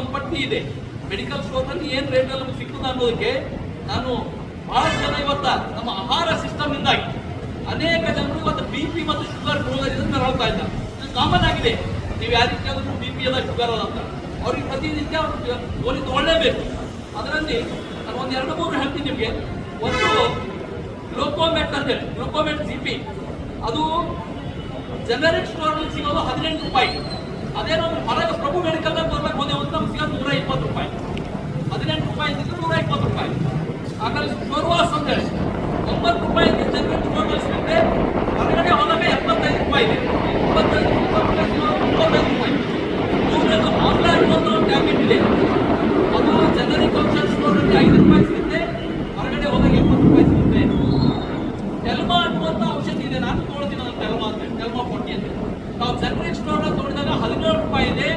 ಒಂದು ಪಟ್ಟಿ ಇದೆ. ಮೆಡಿಕಲ್ ಸ್ಟೋರ್ನಲ್ಲಿ ಏನ್ ರೇಟ್ ನಮಗೆ ಸಿಗ್ತದೆ ಅನ್ನೋದಕ್ಕೆ ನಾನು ಬಹಳ ಜನ ಇವತ್ತ ನಮ್ಮ ಆಹಾರ ಸಿಸ್ಟಮ್ ಇಂದಾಗಿ ಅನೇಕ ಜನರು ಇವತ್ತು ಬಿ ಪಿ ಮತ್ತು ಶುಗರ್ ರೋಗದಿಂದ ನರಳ್ತಾ ಇದ್ದಾರೆ. ಇದು ಕಾಮನ್ ಆಗಿದೆ. ನೀವು ಯಾರಿಗೆ ಬಿ ಪಿ ಎಲ್ಲ ಶುಗರ್ ಅಂತ. ಅವ್ರಿಗೆ ಪ್ರತಿನಿತ್ಯ ಅವ್ರಿಗೆ ಗೋಲಿ ತಗೊಳ್ಳೇಬೇಕು. ಅದರಲ್ಲಿ ನಾನು ಒಂದು ಎರಡು ಮೂರು ಹೇಳ್ತೀನಿ ನಿಮಗೆ. ಒಂದು ಗ್ಲೋಕೋಮೆಟ್ ಅಂತ ಹೇಳಿ ಗ್ಲೋಕೋಮೆಟ್ ಸಿ ಪಿ ಅದು ಜನರಿಕ್ ಸ್ಟೋರ್ ಸಿಗೋದು ಹದಿನೆಂಟು ರೂಪಾಯಿ. ಅದೇನೋ ಹೊರಗೆ ಪ್ರಭು ಮೆಡಿಕಲ್ ಬರ್ಬೇಕು ಹೋದೆವು ಅಂತ ನಮ್ಗೆ ಸಿಗೋದು ನೂರ ಇಪ್ಪತ್ತು ರೂಪಾಯಿ ಹದಿನೆಂಟು ರೂಪಾಯಿ ಇದ್ದಿದ್ದು ನೂರ ಇಪ್ಪತ್ತು ರೂಪಾಯಿ ಅಂತ ಹೇಳಿ ಒಂಬತ್ತು ರೂಪಾಯಿ ಸ್ಟೋರ್ ಅಲ್ಲಿ ಸಿಗುತ್ತೆ ಹೊರಗಡೆ ಹೋದಾಗ ಎಪ್ಪತ್ತೈದು ರೂಪಾಯಿ ಇದೆ. ಇಪ್ಪತ್ತೈದು ರೂಪಾಯಿ ಮೂವತ್ತೈದು ರೂಪಾಯಿ. ಆನ್ಲೈನ್ ಒಂದು ಟ್ಯಾಬ್ಲೆಟ್ ಇದೆ. ಅದು ಜನರಿಕ್ ಔಷಧ ಸ್ಟೋರ್ ಅಲ್ಲಿ ಐದು ರೂಪಾಯಿ ಸಿಗುತ್ತೆ. ಹೊರಗಡೆ ಹೋದಾಗ ಎಪ್ಪತ್ತು ರೂಪಾಯಿ ಸಿಗುತ್ತೆ. ಟೆಲ್ಮಾ ಅನ್ನುವಂಥ ಔಷಧಿ ಇದೆ. ನಾನು ತಗೊಳ್ತೀನಿ ಅದನ್ನ ಟೆಲ್ಮಾ ಅಂತ ಟೆಲ್ಮಾ ಫೋರ್ಟಿ ಅಂತ. ನಾವು ಜನರಿಕ್ ಸ್ಟೋರ್ ತಗೊಂಡಾಗ ಹದಿನೇಳು ರೂಪಾಯಿ ಇದೆ.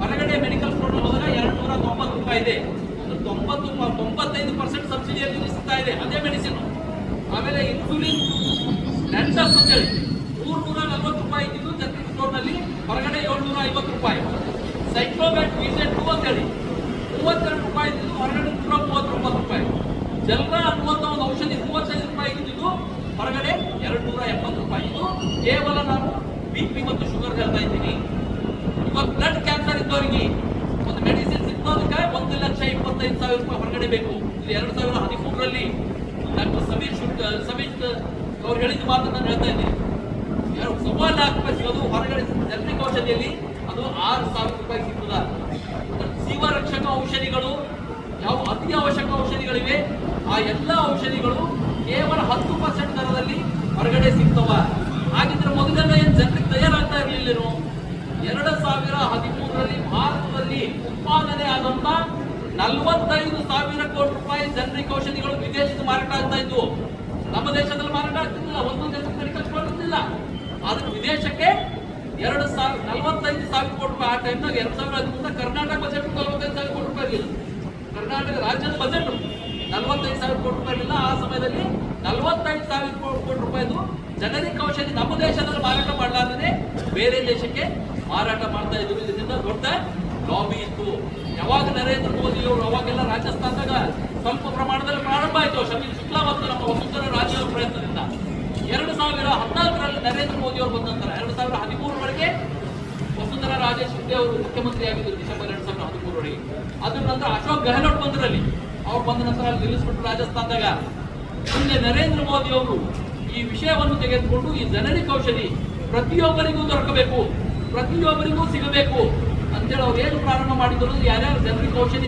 ಹೊರಗಡೆ ಮೆಡಿಕಲ್ ಸ್ಟೋರ್ ಹೋದಾಗ ಎರಡು ನೂರ ತೊಂಬತ್ತು ರೂಪಾಯಿ ಇದೆ. ತೊಂಬತ್ತು ತೊಂಬತ್ತೈದು ಪರ್ಸೆಂಟ್ ಸಬ್ಸಿಡಿಯಲ್ಲಿ ಸಿಗ್ತಾ ಇದೆ. ಅದೇ ಮೆಡಿಸಿನ್. ಆಮೇಲೆ ಇನ್ಸುಲಿನ್ ಲ್ಯಾಂಟಸ್ ಅಂತ ಹೇಳಿ ಮೂರು ನೂರ ನಲ್ವತ್ತು ರೂಪಾಯಿ ಇದ್ದಿದ್ದು ಜನರಿಕ್ ಸ್ಟೋರ್ನಲ್ಲಿ ಹೊರಗಡೆ ಏಳ್ನೂರ ಐವತ್ತು ರೂಪಾಯಿ. ಸೈಕ್ಲೋಬ್ಯಾಟ್ ವಿಸೆಟ್ ಟೂ ಅಂತ ಹೇಳಿ ಮೂವತ್ತೆರಡು ರೂಪಾಯಿ ಇದ್ದಿದ್ದು, ಹೊರಗಡೆ ನೂರ ಮೂವತ್ತೊಂಬತ್ತು ರೂಪಾಯಿ. ಜನರ ಅನ್ನುವಂತ ಒಂದು ಔಷಧಿ ಮೂವತ್ತೈದು ರೂಪಾಯಿ ಇದ್ದಿದ್ದು, ಹೊರಗಡೆ ಎರಡು ನೂರ ಎಪ್ಪತ್ತು ರೂಪಾಯಿ. ಇದು ಕೇವಲ ನಾನು ಬಿ ಪಿ ಮತ್ತು ಶುಗರ್ ಹೇಳ್ತಾ ಇದ್ದೀನಿ ಇವತ್ತು ಬ್ಲಡ್ ಕ್ಯಾನ್ಸರ್ ಇದ್ದವರಿಗೆ ಒಂದು ಮೆಡಿಸಿನ್ ಸಿಗ್ತೋದಕ್ಕೆ ಒಂದು ಲಕ್ಷ ಇಪ್ಪತ್ತೈದು ಸಾವಿರ ಹೊರಗಡೆ ಬೇಕು. ಇಲ್ಲಿ ಎರಡು ಸಾವಿರದ ಹದಿಮೂರರಲ್ಲಿ ಡಾಕ್ಟರ್ ಸಮೀರ್ ಶುಡ್ ಸಮೀರ್ ಅವ್ರು ಹೇಳಿದ ಮಾತು ನಾನು ಹೇಳ್ತಾ ಇದ್ದೀನಿ. ಯಾರು ಸವಾ ಲಾಖ ರೂಪಾಯಿ ಸಿಗೋದು ಹೊರಗಡೆ ಜನರಿಕ್ ಔಷಧಿಯಲ್ಲಿ ಅದು ಆರು ಸಾವಿರ ರೂಪಾಯಿ ಸಿಗ್ತದ. ಜೀವ ರಕ್ಷಕ ಔಷಧಿಗಳು, ಯಾವ ಅತಿ ಅವಶ್ಯಕ ಔಷಧಿಗಳಿವೆ, ಆ ಎಲ್ಲ ಔಷಧಿಗಳು ಕೇವಲ ಹತ್ತು ಪರ್ಸೆಂಟ್ ದರದಲ್ಲಿ ಹೊರಗಡೆ ಸಿಗ್ತವ. ಹಾಗಿದ್ರೆ ಮೊದಲೆಲ್ಲ ಏನ್ ಜನರಿಗೆ ತಯಾರಾಗ್ತಾ ಇರಲಿಲ್ಲೇನು ಎರಡು ಸಾವಿರ ಹದಿಮೂರರಲ್ಲಿ ಭಾರತದಲ್ಲಿ ಉತ್ಪಾದನೆ ಆದಂತ ನಲವತ್ತೈದು ಸಾವಿರ ಕೋಟಿ ರೂಪಾಯಿ ಜನರಿಕ್ ಔಷಧಿಗಳು ವಿದೇಶದ ಮಾರಾಟ ಆಗ್ತಾ ಇದ್ವು. ನಮ್ಮ ದೇಶದಲ್ಲಿ ಮಾರಾಟ ಆಗ್ತಿರ್ಲಿಲ್ಲ ಒಂದೊಂದು ದೇಶಕ್ಕೆ ಮೆಡಿಕಲ್ ಇರ್ಲಿಲ್ಲ ಆದ್ರೆ ವಿದೇಶಕ್ಕೆ ಎರಡು ಸಾವಿರ, ನಲವತ್ತೈದು ಸಾವಿರ ಕೋಟಿ ರೂಪಾಯಿ ಆ ಟೈಮ್ನಾಗ ಎರಡು ಸಾವಿರ ಹದಿಮೂರು ಕರ್ನಾಟಕ ಬಜೆಟ್ ನಲವತ್ತೈದು ಸಾವಿರ ಕೋಟಿ ರೂಪಾಯಿ ಇರಲಿಲ್ಲ ಕರ್ನಾಟಕ ರಾಜ್ಯದ ಬಜೆಟ್ ನಲವತ್ತೈದು ಸಾವಿರ ಕೋಟಿ ರೂಪಾಯಿ ಇರಲಿಲ್ಲ ಆ ಸಮಯದಲ್ಲಿ ನಲವತ್ತೈದು ಸಾವಿರ ಕೋಟಿ ರೂಪಾಯಿದು ಜನರಿಕ್ ಔಷಧಿ ನಮ್ಮ ದೇಶದಲ್ಲಿ ಮಾರಾಟ ಮಾಡಲಾರದೆ ಬೇರೆ ದೇಶಕ್ಕೆ ಮಾರಾಟ ಮಾಡ್ತಾ ಇದ್ರು ಇದರಿಂದ ದೊಡ್ಡ ಲಾಬಿ ಇತ್ತು. ಯಾವಾಗ ನರೇಂದ್ರ ಮೋದಿ ಅವರು ಅವಾಗೆಲ್ಲ ರಾಜಸ್ಥಾನದಾಗ ಸ್ವಲ್ಪ ಪ್ರಮಾಣದಲ್ಲಿ ಪ್ರಾರಂಭ ಆಯಿತು ಶಮೀಲ್ ಶುಕ್ಲಾ ಮತ್ತು ನಮ್ಮ ವಸುಂಧರಾ ರಾಜೇ ಪ್ರಯತ್ನದಿಂದ. ಎರಡು ಸಾವಿರ ಹದಿನಾಲ್ಕರಲ್ಲಿ ನರೇಂದ್ರ ಮೋದಿ ಅವರು ಬಂದ ನಂತರ, ಎರಡು ಸಾವಿರ ಹದಿಮೂರರವರೆಗೆ ವಸುಂಧರಾ ರಾಜೇ ಶಿಂದೆ ಅವರು ಮುಖ್ಯಮಂತ್ರಿ ಆಗಿದ್ದರು ಡಿಸೆಂಬರ್ ಎರಡು ಸಾವಿರದ ಹದಿಮೂರರವರೆಗೆ. ಅದ್ರ ನಂತರ ಅಶೋಕ್ ಗೆಹ್ಲೋಟ್ ಬಂದ್ರಲ್ಲಿ. ಅವ್ರು ಬಂದ ನಂತರ ಅಲ್ಲಿ ನಿಲ್ಲಿಸ್ಬಿಟ್ಟು ರಾಜಸ್ಥಾನದಾಗ. ಮುಂದೆ ನರೇಂದ್ರ ಮೋದಿ ಅವರು ಈ ವಿಷಯವನ್ನು ತೆಗೆದುಕೊಂಡು ಈ ಜನರಿ ಕೌಶಲಿ ಪ್ರತಿಯೊಬ್ಬರಿಗೂ ದೊರಕಬೇಕು. ಪ್ರತಿಯೊಬ್ಬರಿಗೂ ಸಿಗಬೇಕು. ಅಂತೇಳಿ ಅವ್ರು ಏನು ಪ್ರಾರಂಭ ಮಾಡಿದ್ರು ಯಾರ್ಯಾರು ಜನರಿಗೆ ಔಷಧಿ